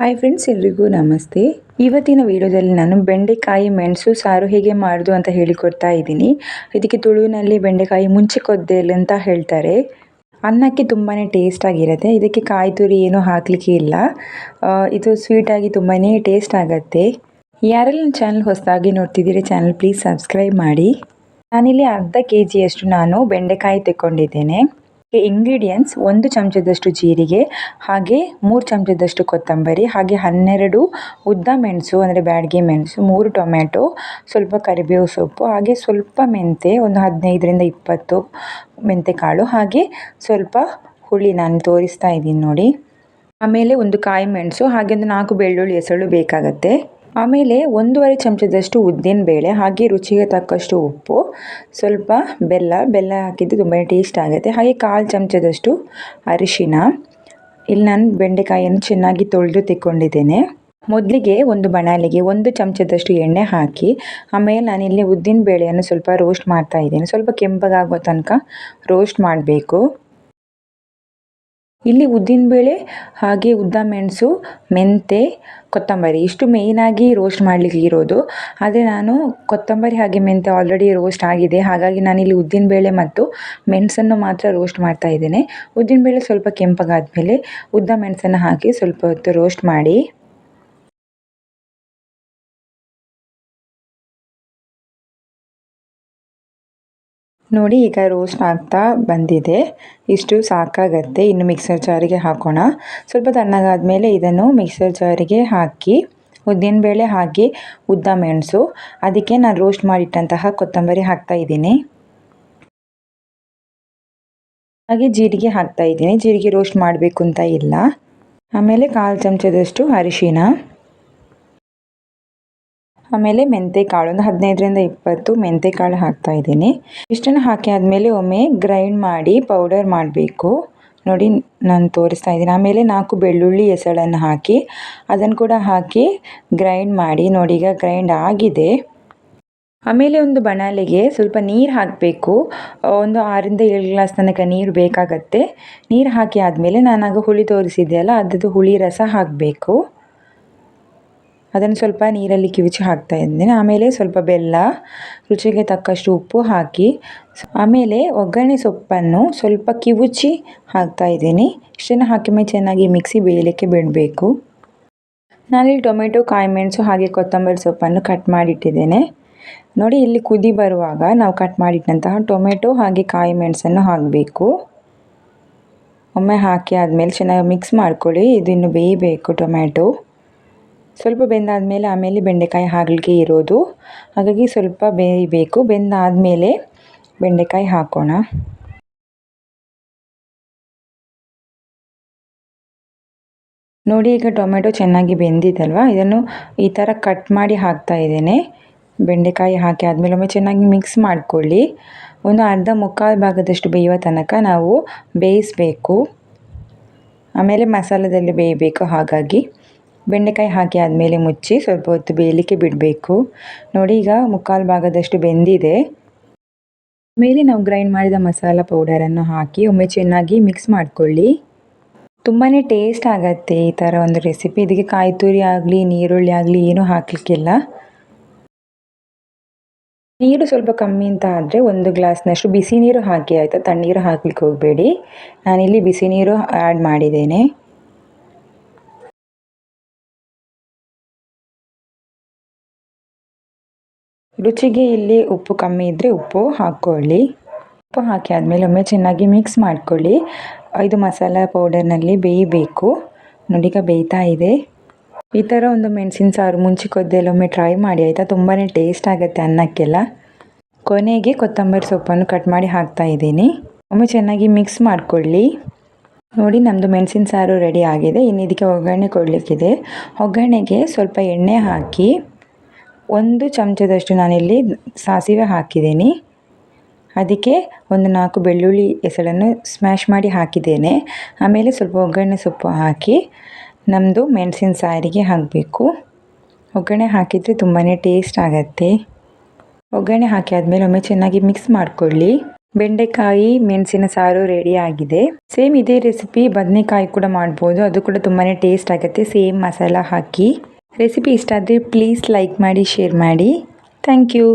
Hi friends, ಎಲ್ರಿಗೂ ನಮಸ್ತೆ. ಇವತ್ತಿನ ವಿಡಿಯೋದಲ್ಲಿ ನಾನು ಬೆಂಡೆಕಾಯಿ ಮೆಣಸು ಸಾರು ಹೇಗೆ ಮಾಡೋದು ಅಂತ ಹೇಳಿಕೊಡ್ತಾ ಇದ್ದೀನಿ. ಇದಕ್ಕೆ ತುಳುವಿನಲ್ಲಿ ಬೆಂಡೆಕಾಯಿ ಮುಂಚೆ ಕೊದ್ದೆಲ್ ಅಂತ ಹೇಳ್ತಾರೆ. ಅನ್ನಕ್ಕೆ ತುಂಬಾ ಟೇಸ್ಟ್ ಆಗಿರುತ್ತೆ. ಇದಕ್ಕೆ ಕಾಯಿ ತುರಿ ಏನೂ ಹಾಕಲಿಕ್ಕೆ ಇಲ್ಲ. ಇದು ಸ್ವೀಟಾಗಿ ತುಂಬಾ ಟೇಸ್ಟ್ ಆಗುತ್ತೆ. ಯಾರೆಲ್ಲ ನನ್ನ ಚಾನಲ್ ಹೊಸದಾಗಿ ನೋಡ್ತಿದ್ದೀರಿ ಚಾನಲ್ ಪ್ಲೀಸ್ ಸಬ್ಸ್ಕ್ರೈಬ್ ಮಾಡಿ. ನಾನಿಲ್ಲಿ ಅರ್ಧ ಕೆ ಜಿಯಷ್ಟು ನಾನು ಬೆಂಡೆಕಾಯಿ ತೆಕ್ಕೊಂಡಿದ್ದೇನೆ. ಇಂಗ್ರೀಡಿಯೆಂಟ್ಸ್ ಒಂದು ಚಮಚದಷ್ಟು ಜೀರಿಗೆ, ಹಾಗೆ ಮೂರು ಚಮಚದಷ್ಟು ಕೊತ್ತಂಬರಿ, ಹಾಗೆ ಹನ್ನೆರಡು ಉದ್ದ ಮೆಣಸು, ಅಂದರೆ ಬ್ಯಾಡಗಿ ಮೆಣಸು, ಮೂರು ಟೊಮ್ಯಾಟೊ, ಸ್ವಲ್ಪ ಕರಿಬೇವು ಸೊಪ್ಪು, ಹಾಗೆ ಸ್ವಲ್ಪ ಮೆಂತೆ, ಒಂದು ಹದಿನೈದರಿಂದ ಇಪ್ಪತ್ತು ಮೆಂತೆಕಾಳು, ಹಾಗೆ ಸ್ವಲ್ಪ ಹುಳಿ ನಾನು ತೋರಿಸ್ತಾ ಇದ್ದೀನಿ ನೋಡಿ. ಆಮೇಲೆ ಒಂದು ಕಾಯಿ ಮೆಣಸು, ಹಾಗೆ ಒಂದು ನಾಲ್ಕು ಬೆಳ್ಳುಳ್ಳಿ ಹೆಸಳು ಬೇಕಾಗತ್ತೆ. ಆಮೇಲೆ ಒಂದೂವರೆ ಚಮಚದಷ್ಟು ಉದ್ದಿನ ಬೇಳೆ, ಹಾಗೆ ರುಚಿಗೆ ತಕ್ಕಷ್ಟು ಉಪ್ಪು, ಸ್ವಲ್ಪ ಬೆಲ್ಲ. ಬೆಲ್ಲ ಹಾಕಿದ್ದು ತುಂಬಾ ಟೇಸ್ಟ್ ಆಗುತ್ತೆ. ಹಾಗೆ ಕಾಲು ಚಮಚದಷ್ಟು ಅರಿಶಿನ. ಇಲ್ಲಿ ನಾನು ಬೆಂಡೆಕಾಯಿಯನ್ನು ಚೆನ್ನಾಗಿ ತೊಳೆದು ತಿಕ್ಕೊಂಡಿದ್ದೇನೆ. ಮೊದಲಿಗೆ ಒಂದು ಬಣಾಲಿಗೆ ಒಂದು ಚಮಚದಷ್ಟು ಎಣ್ಣೆ ಹಾಕಿ, ಆಮೇಲೆ ನಾನಿಲ್ಲಿ ಉದ್ದಿನ ಬೇಳೆಯನ್ನು ಸ್ವಲ್ಪ ರೋಸ್ಟ್ ಮಾಡ್ತಾ ಇದ್ದೇನೆ. ಸ್ವಲ್ಪ ಕೆಂಪಗಾಗೋ ತನಕ ರೋಸ್ಟ್ ಮಾಡಬೇಕು. ಇಲ್ಲಿ ಉದ್ದಿನಬೇಳೆ ಹಾಗೆ ಉದ್ದ ಮೆಣಸು, ಮೆಂತೆ, ಕೊತ್ತಂಬರಿ. ಇಷ್ಟು ಮೇಯ್ನಾಗಿ ರೋಸ್ಟ್ ಮಾಡಲಿಕ್ಕೆ ಇರೋದು. ಆದರೆ ನಾನು ಕೊತ್ತಂಬರಿ ಹಾಗೆ ಮೆಂತೆ ಆಲ್ರೆಡಿ ರೋಸ್ಟ್ ಆಗಿದೆ. ಹಾಗಾಗಿ ನಾನಿಲ್ಲಿ ಉದ್ದಿನಬೇಳೆ ಮತ್ತು ಮೆಣಸನ್ನು ಮಾತ್ರ ರೋಸ್ಟ್ ಮಾಡ್ತಾ ಇದ್ದೇನೆ. ಉದ್ದಿನಬೇಳೆ ಸ್ವಲ್ಪ ಕೆಂಪಗಾದ್ಮೇಲೆ ಉದ್ದ ಮೆಣಸನ್ನು ಹಾಕಿ ಸ್ವಲ್ಪ ಹೊತ್ತು ರೋಸ್ಟ್ ಮಾಡಿ. ನೋಡಿ, ಈಗ ರೋಸ್ಟ್ ಆಗ್ತಾ ಬಂದಿದೆ. ಇಷ್ಟು ಸಾಕಾಗತ್ತೆ. ಇನ್ನು ಮಿಕ್ಸರ್ ಜಾರಿಗೆ ಹಾಕೋಣ. ಸ್ವಲ್ಪ ತಣ್ಣಗಾದ್ಮೇಲೆ ಇದನ್ನು ಮಿಕ್ಸರ್ ಜಾರಿಗೆ ಹಾಕಿ ಉದ್ದಿನಬೇಳೆ ಹಾಕಿ ಉದ್ದ ಮೆಣಸು. ಅದಕ್ಕೆ ನಾನು ರೋಸ್ಟ್ ಮಾಡಿಟ್ಟಂತಹ ಕೊತ್ತಂಬರಿ ಹಾಕ್ತಾ ಇದ್ದೀನಿ. ಹಾಗೆ ಜೀರಿಗೆ ಹಾಕ್ತಾ ಇದ್ದೀನಿ. ಜೀರಿಗೆ ರೋಸ್ಟ್ ಮಾಡಬೇಕು ಅಂತ ಇಲ್ಲ. ಆಮೇಲೆ ಕಾಲು ಚಮಚದಷ್ಟು ಅರಿಶಿನ. ಆಮೇಲೆ ಮೆಂತೆಕಾಳು ಒಂದು ಹದಿನೈದರಿಂದ ಇಪ್ಪತ್ತು ಮೆಂತೆಕಾಳು ಹಾಕ್ತಾ ಇದ್ದೀನಿ. ಇಷ್ಟನ್ನು ಹಾಕಿ ಆದಮೇಲೆ ಒಮ್ಮೆ ಗ್ರೈಂಡ್ ಮಾಡಿ ಪೌಡರ್ ಮಾಡಬೇಕು. ನೋಡಿ, ನಾನು ತೋರಿಸ್ತಾ ಇದ್ದೀನಿ. ಆಮೇಲೆ ನಾಲ್ಕು ಬೆಳ್ಳುಳ್ಳಿ ಎಸಳನ್ನು ಹಾಕಿ, ಅದನ್ನು ಕೂಡ ಹಾಕಿ ಗ್ರೈಂಡ್ ಮಾಡಿ, ನೋಡಿ ಈಗ ಗ್ರೈಂಡ್ ಆಗಿದೆ. ಆಮೇಲೆ ಒಂದು ಬಣಾಲೆಗೆ ಸ್ವಲ್ಪ ನೀರು ಹಾಕಬೇಕು. ಒಂದು ಆರಿಂದ ಏಳು ಗ್ಲಾಸ್ ತನಕ ನೀರು ಬೇಕಾಗತ್ತೆ. ನೀರು ಹಾಕಿ ಆದಮೇಲೆ ನಾನಾಗ ಹುಳಿ ತೋರಿಸಿದ್ದೆ ಅಲ್ಲ, ಅದರದ್ದು ಹುಳಿ ರಸ ಹಾಕಬೇಕು. ಅದನ್ನು ಸ್ವಲ್ಪ ನೀರಲ್ಲಿ ಕಿವುಚಿ ಹಾಕ್ತಾ ಇದ್ದೀನಿ. ಆಮೇಲೆ ಸ್ವಲ್ಪ ಬೆಲ್ಲ, ರುಚಿಗೆ ತಕ್ಕಷ್ಟು ಉಪ್ಪು ಹಾಕಿ, ಆಮೇಲೆ ಒಗ್ಗರಣೆ ಸೊಪ್ಪನ್ನು ಸ್ವಲ್ಪ ಕಿವುಚಿ ಹಾಕ್ತಾ ಇದ್ದೀನಿ. ಇಷ್ಟನ್ನು ಹಾಕಿ ಮೇಲೆ ಚೆನ್ನಾಗಿ ಮಿಕ್ಸಿ ಬೇಯಲಿಕ್ಕೆ ಬಿಡಬೇಕು. ನಾನಿಲ್ಲಿ ಟೊಮೆಟೊ ಕಾಯಿ ಮೆಣಸು ಹಾಗೆ ಕೊತ್ತಂಬರಿ ಸೊಪ್ಪನ್ನು ಕಟ್ ಮಾಡಿಟ್ಟಿದ್ದೇನೆ. ನೋಡಿ, ಇಲ್ಲಿ ಕುದಿ ಬರುವಾಗ ನಾವು ಕಟ್ ಮಾಡಿಟ್ಟಂತಹ ಟೊಮೆಟೊ ಹಾಗೆ ಕಾಯಿ ಮೆಣಸನ್ನು ಹಾಕಬೇಕು. ಒಮ್ಮೆ ಹಾಕಿ ಆದಮೇಲೆ ಚೆನ್ನಾಗಿ ಮಿಕ್ಸ್ ಮಾಡ್ಕೊಳ್ಳಿ. ಇದು ಇನ್ನು ಬೇಯಬೇಕು ಟೊಮೆಟೊ. ಸ್ವಲ್ಪ ಬೆಂದಾದಮೇಲೆ ಆಮೇಲೆ ಬೆಂಡೆಕಾಯಿ ಹಾಕಲಿಕ್ಕೆ ಇರೋದು. ಹಾಗಾಗಿ ಸ್ವಲ್ಪ ಬೇಯಬೇಕು. ಬೆಂದಾದಮೇಲೆ ಬೆಂಡೆಕಾಯಿ ಹಾಕೋಣ. ನೋಡಿ, ಈಗ ಟೊಮೆಟೊ ಚೆನ್ನಾಗಿ ಬೆಂದಿದಲ್ವ? ಇದನ್ನು ಈ ಥರ ಕಟ್ ಮಾಡಿ ಹಾಕ್ತಾ ಇದ್ದೇನೆ. ಬೆಂಡೆಕಾಯಿ ಹಾಕಿ ಆದಮೇಲೆ ಒಮ್ಮೆ ಚೆನ್ನಾಗಿ ಮಿಕ್ಸ್ ಮಾಡಿಕೊಳ್ಳಿ. ಒಂದು ಅರ್ಧ ಮುಕ್ಕಾಲು ಭಾಗದಷ್ಟು ಬೇಯುವ ತನಕ ನಾವು ಬೇಯಿಸಬೇಕು. ಆಮೇಲೆ ಮಸಾಲದಲ್ಲಿ ಬೇಯಬೇಕು ಹಾಗಾಗಿ. ಬೆಂಡೆಕಾಯಿ ಹಾಕಿ ಆದಮೇಲೆ ಮುಚ್ಚಿ ಸ್ವಲ್ಪ ಹೊತ್ತು ಬೇಯಲಿಕ್ಕೆ ಬಿಡಬೇಕು. ನೋಡಿ, ಈಗ ಮುಕ್ಕಾಲು ಭಾಗದಷ್ಟು ಬೆಂದಿದೆ. ಮೇಲೆ ನಾವು ಗ್ರೈಂಡ್ ಮಾಡಿದ ಮಸಾಲ ಪೌಡರನ್ನು ಹಾಕಿ ಒಮ್ಮೆ ಚೆನ್ನಾಗಿ ಮಿಕ್ಸ್ ಮಾಡಿಕೊಳ್ಳಿ. ತುಂಬಾ ಟೇಸ್ಟ್ ಆಗುತ್ತೆ ಈ ಥರ ಒಂದು ರೆಸಿಪಿ. ಇದಕ್ಕೆ ಕಾಯಿ ತುರಿ ಆಗಲಿ ನೀರುಳ್ಳಿ ಆಗಲಿ, ಏನೂ ಹಾಕಲಿಕ್ಕಿಲ್ಲ. ನೀರು ಸ್ವಲ್ಪ ಕಮ್ಮಿ ಅಂತ ಆದರೆ ಒಂದು ಗ್ಲಾಸ್ನಷ್ಟು ಬಿಸಿ ನೀರು ಹಾಕಿ, ಆಯಿತಾ? ತಣ್ಣೀರು ಹಾಕ್ಲಿಕ್ಕೆ ಹೋಗಬೇಡಿ. ನಾನಿಲ್ಲಿ ಬಿಸಿ ನೀರು ಆ್ಯಡ್ ಮಾಡಿದ್ದೇನೆ. ರುಚಿಗೆ ಇಲ್ಲಿ ಉಪ್ಪು ಕಮ್ಮಿ ಇದ್ದರೆ ಉಪ್ಪು ಹಾಕ್ಕೊಳ್ಳಿ ಉಪ್ಪು ಹಾಕಿ ಆದಮೇಲೆ ಒಮ್ಮೆ ಚೆನ್ನಾಗಿ ಮಿಕ್ಸ್ ಮಾಡ್ಕೊಳ್ಳಿ. ಇದು ಮಸಾಲ ಪೌಡರ್ನಲ್ಲಿ ಬೇಯಬೇಕು. ನೋಡಿಗ ಬೇಯ್ತಾ ಇದೆ. ಈ ಥರ ಒಂದು ಮೆಣಸಿನ ಸಾರು ಮುಂಚೆ ಒಮ್ಮೆ ಟ್ರೈ ಮಾಡಿ, ಆಯಿತಾ? ತುಂಬಾ ಟೇಸ್ಟ್ ಆಗುತ್ತೆ ಅನ್ನಕ್ಕೆಲ್ಲ. ಕೊನೆಗೆ ಕೊತ್ತಂಬರಿ ಸೊಪ್ಪನ್ನು ಕಟ್ ಮಾಡಿ ಹಾಕ್ತಾ ಇದ್ದೀನಿ. ಒಮ್ಮೆ ಚೆನ್ನಾಗಿ ಮಿಕ್ಸ್ ಮಾಡಿಕೊಳ್ಳಿ. ನೋಡಿ ನಮ್ಮದು ಮೆಣಸಿನ ಸಾರು ರೆಡಿ ಆಗಿದೆ. ಇನ್ನು ಇದಕ್ಕೆ ಒಗ್ಗರಣೆ ಕೊಡಲಿಕ್ಕಿದೆ. ಒಗ್ಗರಣೆಗೆ ಸ್ವಲ್ಪ ಎಣ್ಣೆ ಹಾಕಿ ಒಂದು ಚಮಚದಷ್ಟು ನಾನಿಲ್ಲಿ ಸಾಸಿವೆ ಹಾಕಿದ್ದೀನಿ. ಅದಕ್ಕೆ ಒಂದು ನಾಲ್ಕು ಬೆಳ್ಳುಳ್ಳಿ ಎಸಳನ್ನು ಸ್ಮ್ಯಾಶ್ ಮಾಡಿ ಹಾಕಿದ್ದೇನೆ. ಆಮೇಲೆ ಸ್ವಲ್ಪ ಒಗ್ಗರಣೆ ಸೊಪ್ಪು ಹಾಕಿ ನಮ್ಮದು ಮೆಣಸಿನ ಸಾರಿಗೆ ಹಾಕಬೇಕು. ಒಗ್ಗರಣೆ ಹಾಕಿದರೆ ತುಂಬಾ ಟೇಸ್ಟ್ ಆಗುತ್ತೆ. ಒಗ್ಗರಣೆ ಹಾಕಿ ಆದಮೇಲೆ ಒಮ್ಮೆ ಚೆನ್ನಾಗಿ ಮಿಕ್ಸ್ ಮಾಡಿಕೊಳ್ಳಿ. ಬೆಂಡೆಕಾಯಿ, ಮೆಣಸಿನ ಸಾರು ರೆಡಿ ಆಗಿದೆ. ಸೇಮ್ ಇದೇ ರೆಸಿಪಿ ಬದನೆಕಾಯಿ ಕೂಡ ಮಾಡ್ಬೋದು. ಅದು ಕೂಡ ತುಂಬಾ ಟೇಸ್ಟ್ ಆಗುತ್ತೆ. ಸೇಮ್ ಮಸಾಲ ಹಾಕಿ. ರೆಸಿಪಿ ಇಷ್ಟ ಆದರೆ ಪ್ಲೀಸ್ ಲೈಕ್ ಮಾಡಿ ಶೇರ್ ಮಾಡಿ. Thank you